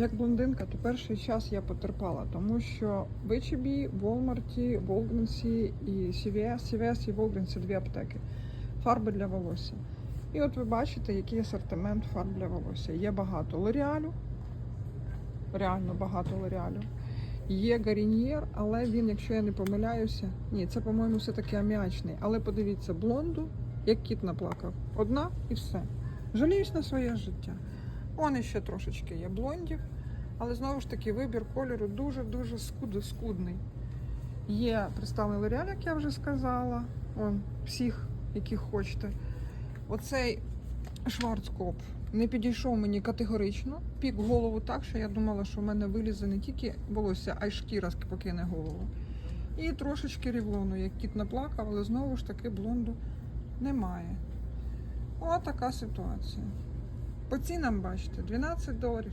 Як блондинка, то перший час я потерпала, тому що в H&B, Walmart, Волгрінсі і CVS, CVS і Волгрінсі дві аптеки. Фарби для волосся. І от ви бачите, який асортимент фарб для волосся. Є багато лоріалю, реально багато лоріалю. Є гаріньєр, але він, якщо я не помиляюся, ні, це, по-моєму, все-таки аміачний. Але подивіться, блонду, як кіт наплакав. Одна і все. Жаліюсь на своє життя. Вон ще трошечки є блондів, але знову ж таки вибір кольору дуже-дуже скуд- скудний. Є представлений лоріаль, як я вже сказала. Вон, всіх, яких хочете. Оцей Шварцкоп не підійшов мені категорично. Пік голову так, що я думала, що в мене вилізе не тільки волосся, а й шкіра покине голову. І трошечки рівлону, як кіт наплакав, але знову ж таки блонду немає. О, така ситуація. По цінам бачите, 12 доларів.